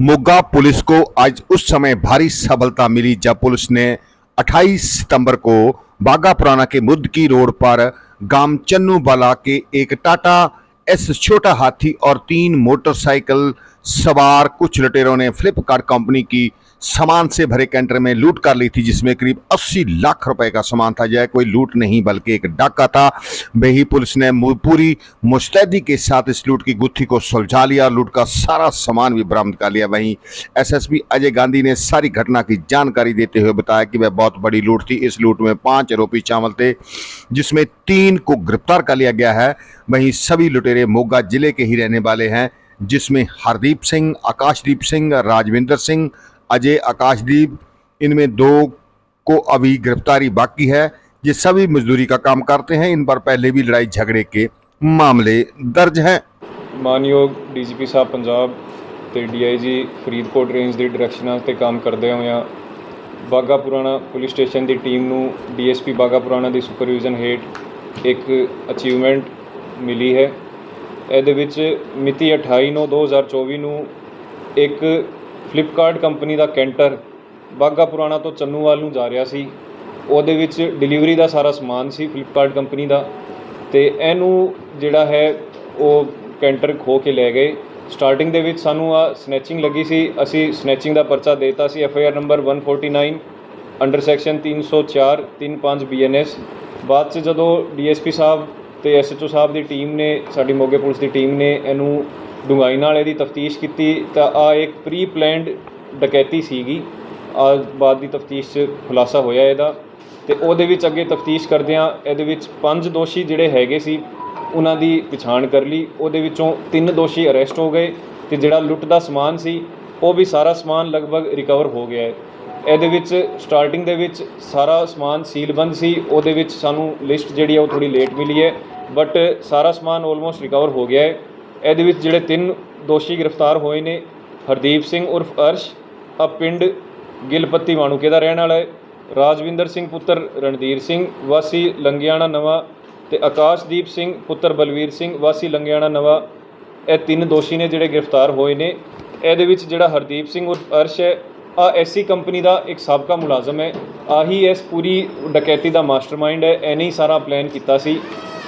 Moga police को आज उस समय भारी सफलता मिली जब पुलिस ने 28 सितंबर को बागा पुराना के मुद्दकी रोड पर गाँव चन्नूबाला के एक टाटा एस छोटा हाथी और तीन मोटरसाइकिल सवार कुछ लुटेरों ने फ्लिपकार्ट कंपनी की सामान से भरे कैंटर में लूट कर ली थी, जिसमें करीब 80 लाख रुपए का सामान था। यह कोई लूट नहीं, बल्कि एक डाका था। वही पुलिस ने पूरी मुस्तैदी के साथ इस लूट की गुत्थी को सुलझा लिया लूट का सारा सामान भी बरामद कर लिया। वहीं एसएसपी अजय गांधी ने सारी घटना की जानकारी देते हुए बताया कि वह बहुत बड़ी लूट थी। इस लूट में पाँच आरोपी शामिल थे, जिसमें तीन को गिरफ़्तार कर लिया गया है। वहीं सभी लुटेरे मोगा ज़िले के ही रहने वाले हैं, जिसमें हरदीप सिंह, आकाशदीप सिंह, राजविंदर सिंह अजय आकाशदीप इनमें दो को अभी गिरफ्तारी बाकी है ये सभी मजदूरी का काम करते हैं इन पर पहले भी लड़ाई झगड़े के मामले दर्ज हैं ਮਾਨਯੋਗ ਡੀਜੀਪੀ ਸਾਹਿਬ ਪੰਜਾਬ ਤੇ ਡੀਆਈਜੀ ਫਰੀਦਕੋਟ ਰੇਂਜ ਦੀ ਡਾਇਰੈਕਸ਼ਨਾਂ ਤੇ ਕੰਮ ਕਰਦੇ ਹੋਇਆਂ ਬਾਗਾ ਪੁਰਾਣਾ ਪੁਲਿਸ ਸਟੇਸ਼ਨ ਦੀ ਟੀਮ ਨੂੰ ਡੀਐਸਪੀ ਬਾਗਾ ਪੁਰਾਣਾ ਦੀ ਸੁਪਰਵਿਜ਼ਨ ਹੇਠ ਇੱਕ ਅਚੀਵਮੈਂਟ ਮਿਲੀ ਹੈ ਇਹਦੇ ਵਿੱਚ ਮਿਤੀ 28/9/2024 ਨੂੰ ਇੱਕ ਫਲਿੱਪਕਾਰਟ ਕੰਪਨੀ ਦਾ ਕੈਂਟਰ ਬਾਗਾ ਪੁਰਾਣਾ ਤੋਂ ਚੰਨੂਵਾਲ ਨੂੰ ਜਾ ਰਿਹਾ ਸੀ। ਉਹਦੇ ਵਿੱਚ ਡਿਲੀਵਰੀ ਦਾ ਸਾਰਾ ਸਮਾਨ ਸੀ ਫਲਿੱਪਕਾਰਟ ਕੰਪਨੀ ਦਾ। ਅਤੇ ਇਹਨੂੰ ਜਿਹੜਾ ਹੈ, ਉਹ ਕੈਂਟਰ ਖੋਹ ਕੇ ਲੈ ਗਏ। ਸਟਾਰਟਿੰਗ ਦੇ ਵਿੱਚ ਸਾਨੂੰ ਆ ਸਨੈਚਿੰਗ ਲੱਗੀ ਸੀ। ਅਸੀਂ ਸਨੈਚਿੰਗ ਦਾ ਪਰਚਾ ਦੇਤਾ ਸੀ F I R number 149 under section 304 35 BNS ਬਾਅਦ ਚ ਜਦੋਂ ਡੀ ਐੱਸ ਪੀ ਸਾਹਿਬ ਤੇ ਓ ਸਾਹਿਬ ਦੀ ਟੀਮ ਨੇ, ਸਾਡੀ ਮੋਗੇ ਪੁਲਿਸ ਦੀ ਟੀਮ ਨੇ ਇਹਨੂੰ ਡੂੰਘਾਈ ਨਾਲ ਇਹਦੀ ਤਫਤੀਸ਼ ਕੀਤੀ, ਤਾਂ ਆ ਇੱਕ ਪ੍ਰੀ ਪਲੈਨਡ ਡਕੈਤੀ ਸੀਗੀ। ਆ ਬਾਅਦ ਦੀ ਤਫਤੀਸ਼ 'ਚ ਖੁਲਾਸਾ ਹੋਇਆ ਇਹਦਾ। ਤੇ ਉਹਦੇ ਵਿੱਚ ਅੱਗੇ ਤਫਤੀਸ਼ ਕਰਦਿਆਂ ਇਹਦੇ ਵਿੱਚ ਪੰਜ ਦੋਸ਼ੀ ਜਿਹੜੇ ਹੈਗੇ ਸੀ, ਉਹਨਾਂ ਦੀ ਪਛਾਣ ਕਰ ਲਈ। ਉਹਦੇ ਵਿੱਚੋਂ ਤਿੰਨ ਦੋਸ਼ੀ ਅਰੈਸਟ ਹੋ ਗਏ ਤੇ ਜਿਹੜਾ ਲੁੱਟ ਦਾ ਸਮਾਨ ਸੀ, ਉਹ ਵੀ ਸਾਰਾ ਸਮਾਨ ਲਗਭਗ ਰਿਕਵਰ ਹੋ ਗਿਆ ਹੈ। ਇਹਦੇ ਵਿੱਚ ਸਟਾਰਟਿੰਗ ਦੇ ਵਿੱਚ ਸਾਰਾ ਸਮਾਨ ਸੀਲਬੰਦ ਸੀ। ਉਹਦੇ ਵਿੱਚ ਸਾਨੂੰ ਲਿਸਟ ਜਿਹੜੀ ਹੈ ਉਹ ਥੋੜੀ ਲੇਟ ਮਿਲੀ ਹੈ ਬਟ ਸਾਰਾ ਸਮਾਨ ਆਲਮੋਸਟ ਰਿਕਵਰ ਹੋ ਗਿਆ ਹੈ। ਇਹਦੇ ਵਿੱਚ ਜਿਹੜੇ ਤਿੰਨ ਦੋਸ਼ੀ ਗ੍ਰਿਫਤਾਰ ਹੋਏ ਨੇ, ਹਰਦੀਪ ਸਿੰਘ ਉਰਫ ਅਰਸ਼, ਆ ਪਿੰਡ ਗਿਲਪੱਤੀ ਮਾਣੂਕੇ ਦਾ ਰਹਿਣ ਵਾਲਾ ਹੈ, ਰਾਜਵਿੰਦਰ ਸਿੰਘ ਪੁੱਤਰ ਰਣਧੀਰ ਸਿੰਘ, ਵਾਸੀ ਲੰਗਿਆਣਾ ਨਵਾਂ ਤੇ ਆਕਾਸ਼ਦੀਪ ਸਿੰਘ ਪੁੱਤਰ ਬਲਵੀਰ ਸਿੰਘ, ਵਾਸੀ ਲੰਗਿਆਣਾ ਨਵਾਂ, ਇਹ ਤਿੰਨ ਦੋਸ਼ੀ ਨੇ ਜਿਹੜੇ ਗ੍ਰਿਫਤਾਰ ਹੋਏ ਨੇ। ਇਹਦੇ ਵਿੱਚ ਜਿਹੜਾ ਹਰਦੀਪ ਸਿੰਘ ਉਰਫ ਅਰਸ਼ ਹੈ, ਆ ਐਸੀ ਕੰਪਨੀ ਦਾ ਇੱਕ ਸਾਬਕਾ ਮੁਲਾਜ਼ਮ ਹੈ, ਆਹੀ ਇਸ ਪੂਰੀ ਡਕੈਤੀ ਦਾ ਮਾਸਟਰਮਾਈਂਡ ਹੈ ਇਹਨੇ ਹੀ ਸਾਰਾ ਪਲਾਨ ਕੀਤਾ ਸੀ।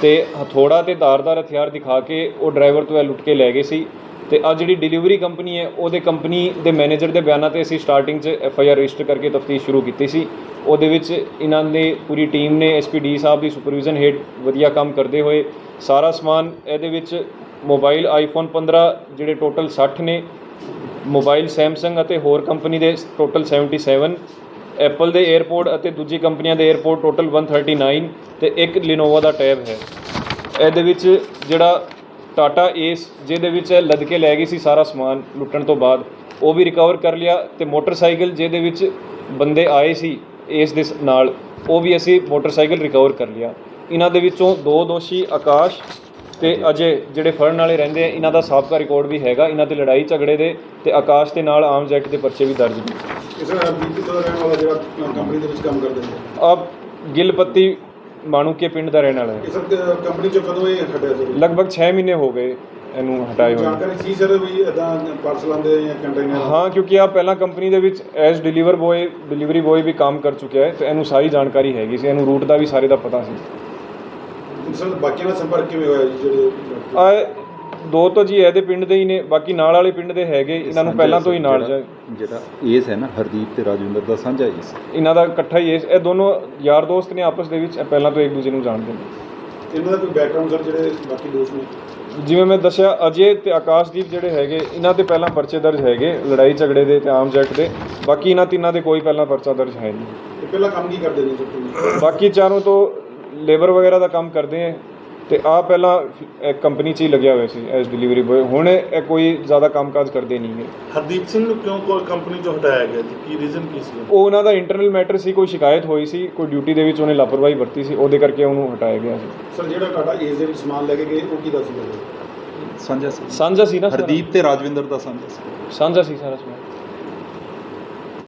ਤੇ ਹਥੌੜਾ ਤੇ ਧਾਰਦਾਰ ਹਥਿਆਰ ਦਿਖਾ ਕੇ ਉਹ ਡਰਾਈਵਰ ਤੋਂ ਇਹ ਲੁੱਟ ਕੇ ਲੈ ਗਏ ਸੀ। ਤੇ ਆ ਜਿਹੜੀ ਡਿਲੀਵਰੀ ਕੰਪਨੀ ਹੈ, ਉਹਦੇ ਕੰਪਨੀ ਦੇ ਮੈਨੇਜਰ ਦੇ ਬਿਆਨਾਂ ਤੇ ਅਸੀਂ ਸਟਾਰਟਿੰਗ 'ਚ ਐਫ ਆਈ ਆਰ ਰਜਿਸਟਰ ਕਰਕੇ ਤਫਤੀਸ਼ ਸ਼ੁਰੂ ਕੀਤੀ ਸੀ। ਉਹਦੇ ਵਿੱਚ ਇਹਨਾਂ ਨੇ ਪੂਰੀ ਟੀਮ ਨੇ ਐਸ ਪੀ ਡੀ ਸਾਹਿਬ ਦੀ ਸੁਪਰਵਿਜ਼ਨ ਹੇਠ ਵਧੀਆ ਕੰਮ ਕਰਦੇ ਹੋਏ ਸਾਰਾ ਸਮਾਨ ਇਹਦੇ ਵਿੱਚ ਮੋਬਾਈਲ ਆਈਫੋਨ 15 ਜਿਹੜੇ ਟੋਟਲ 60 ਨੇ ਮੋਬਾਈਲ ਸੈਮਸੰਗ ਅਤੇ ਹੋਰ ਕੰਪਨੀ ਦੇ ਟੋਟਲ 77 ਐਪਲ ਦੇ 에ਅਰਪੋਰਟ ਅਤੇ ਦੂਜੀ ਕੰਪਨੀਆਂ ਦੇ 에ਅਰਪੋਰਟ ਟੋਟਲ 139 ਤੇ ਇੱਕ ਲਿਨੋਵਾ ਦਾ ਟੈਬ ਹੈ। ਇਹਦੇ ਵਿੱਚ ਜਿਹੜਾ ਟਾਟਾ ਏਸ ਜਿਹਦੇ ਵਿੱਚ ਇਹ ਲੱਦ ਕੇ ਲੈ ਗਈ ਸੀ ਸਾਰਾ ਸਮਾਨ ਲੁੱਟਣ ਤੋਂ ਬਾਅਦ, ਉਹ ਵੀ ਰਿਕਵਰ ਕਰ ਲਿਆ ਤੇ ਮੋਟਰਸਾਈਕਲ ਜਿਹਦੇ ਵਿੱਚ ਬੰਦੇ ਆਏ ਸੀ ਏਸ ਦੇ ਨਾਲ, ਉਹ ਵੀ ਅਸੀਂ ਮੋਟਰਸਾਈਕਲ ਰਿਕਵਰ ਕਰ ਲਿਆ। ਇਹਨਾਂ ਦੇ ਵਿੱਚੋਂ ਦੋ ਦੋਸ਼ੀ ਆਕਾਸ਼ ਤੇ ਅਜੇ ਜਿਹੜੇ ਫੜਨ ਵਾਲੇ ਰਹਿੰਦੇ ਆ, ਇਹਨਾਂ ਦਾ ਸਾਬਕਾ ਰਿਕਾਰਡ ਵੀ ਹੈਗਾ। ਇਹਨਾਂ ਤੇ ਲੜਾਈ ਝਗੜੇ ਦੇ ਤੇ ਆਕਾਸ਼ ਦੇ ਨਾਲ ਆਮ ਜੈਕਟ ਦੇ ਪਰਚੇ ਵੀ ਦਰਜ ਨੇ। ਇਸ ਬੀਪੀ ਤੋਂ ਰਹਿਣ ਵਾਲਾ ਜਿਹੜਾ ਕੰਪਨੀ ਦੇ ਵਿੱਚ ਕੰਮ ਕਰਦੇ ਨੇ। ਅਬ ਗਿਲਪੱਤੀ ਮਾਣੂਕੇ ਪਿੰਡ ਦਾ ਰਹਿਣ ਵਾਲਾ ਹੈ। ਇਹ ਸਰ ਕੰਪਨੀ ਚੋਂ ਕਦੋਂ ਇਹ ਹਟਿਆ ਸਰ ਲਗਭਗ 6 ਮਹੀਨੇ ਹੋ ਗਏ ਇਹਨੂੰ ਹਟਾਏ ਹੋਏ ਜਾਣਕਾਰੀ ਸੀ ਸਰ ਵੀ ਇਦਾਂ ਪਾਰਸਲ ਆਉਂਦੇ ਜਾਂ ਕੰਟੇਨਰ ਹਾਂ ਕਿਉਂਕਿ ਆ ਪਹਿਲਾਂ ਕੰਪਨੀ ਦੇ ਵਿੱਚ as deliver boy delivery boy ਵੀ ਕੰਮ ਕਰ ਚੁੱਕਿਆ ਹੈ ਤੇ ਇਹਨੂੰ ਸਾਰੀ ਜਾਣਕਾਰੀ ਹੈਗੀ ਸੀ। ਇਹਨੂੰ ਰੂਟ ਦਾ ਵੀ ਸਾਰੇ ਦਾ ਪਤਾ ਸੀ। ਸਰ ਬਾਕੀਆਂ ਨਾਲ ਸੰਪਰਕ ਕਿਵੇਂ ਹੋਇਆ ਜੀ ਜਿਹੜੇ ਆ ਦੋ ਤਾਂ ਜੀ ਇਹਦੇ ਪਿੰਡ ਦੇ ਹੀ ਨੇ ਬਾਕੀ ਨਾਲ ਵਾਲੇ ਪਿੰਡ ਦੇ ਹੈਗੇ ਇਹਨਾਂ ਨੂੰ ਪਹਿਲਾਂ ਤੋਂ ਹੀ ਨਾਲ ਜਾ ਜਿਹੜਾ ਏਸ ਹੈ ਨਾ ਹਰਦੀਪ ਤੇ ਰਾਜਵਿੰਦਰ ਦਾ ਸਾਂਝਾ ਏਸ ਇਹਨਾਂ ਦਾ ਇਕੱਠਾ ਹੀ ਇਹ ਇਹ ਦੋਨੋਂ ਯਾਰ ਦੋਸਤ ਨੇ ਆਪਸ ਦੇ ਵਿੱਚ ਇਹ ਪਹਿਲਾਂ ਤੋਂ ਇੱਕ ਦੂਜੇ ਨੂੰ ਜਾਣਦੇ ਨੇ। ਇਹਨਾਂ ਦਾ ਕੋਈ ਬੈਕਗ੍ਰਾਉਂਡ ਸਰ ਜਿਹੜੇ ਬਾਕੀ ਦੋਸਤ ਨੇ? ਜਿਵੇਂ ਮੈਂ ਦੱਸਿਆ ਅਜੇ ਤੇ ਆਕਾਸ਼ਦੀਪ ਜਿਹੜੇ ਹੈਗੇ ਇਹਨਾਂ ਤੇ ਪਹਿਲਾਂ ਪਰਚੇ ਦਰਜ ਹੈਗੇ ਲੜਾਈ ਝਗੜੇ ਦੇ ਤੇ ਆਮ ਜੈਕਟ ਦੇ। ਬਾਕੀ ਇਹਨਾਂ ਤਿੰਨਾਂ ਦੇ ਕੋਈ ਪਹਿਲਾਂ ਪਰਚਾ ਦਰਜ ਹੈ ਨਹੀਂ। ਪਹਿਲਾਂ ਕੰਮ ਕੀ ਕਰਦੇ ਨੇ ਸਰ ਤੁਸੀਂ? ਬਾਕੀ ਚਾਰੋਂ ਤੋਂ ਲੇਬਰ ਵਗੈਰਾ ਦਾ ਕੰਮ ਕਰਦੇ ਆ। ਤੇ ਆ ਪਹਿਲਾਂ ਇੱਕ ਕੰਪਨੀ 'ਚ ਹੀ ਲੱਗਿਆ ਹੋਇਆ ਸੀ ਐਸ ਡਿਲੀਵਰੀ ਬੋਏ ਹੁਣ ਇਹ ਕੋਈ ਜ਼ਿਆਦਾ ਕੰਮਕਾਜ ਕਰਦੇ ਨਹੀਂ ਹੈ ਹਰਦੀਪ ਸਿੰਘ ਨੂੰ ਕਿਉਂ ਕੋਈ ਕੰਪਨੀ ਚੋਂ ਹਟਾਇਆ ਗਿਆ ਜੀ? ਕੀ ਰੀਜ਼ਨ ਕੀ ਸੀ? ਉਹ ਉਹਨਾਂ ਦਾ ਇੰਟਰਨਲ ਮੈਟਰ ਸੀ ਕੋਈ ਸ਼ਿਕਾਇਤ ਹੋਈ ਸੀ ਕੋਈ ਡਿਊਟੀ ਦੇ ਵਿੱਚ ਉਹਨੇ ਲਾਪਰਵਾਹੀ ਵਰਤੀ ਸੀ ਉਹਦੇ ਕਰਕੇ ਉਹਨੂੰ ਹਟਾਇਆ ਗਿਆ ਸੀ ਸਰ ਜਿਹੜਾ ਦੇ ਵਿੱਚ ਸਮਾਨ ਲੈ ਕੇ ਗਏ ਉਹ ਕੀ ਦੱਸ ਗਏ ਸਾਂਝਾ ਸੀ। ਸਾਂਝਾ ਸੀ ਨਾ ਸਾਰਾ? ਹਰਦੀਪ ਤੇ ਰਾਜਵਿੰਦਰ ਦਾ ਸਾਂਝਾ ਸੀ। ਸਾਂਝਾ ਸੀ ਸਾਰਾ ਸਮਾਨ।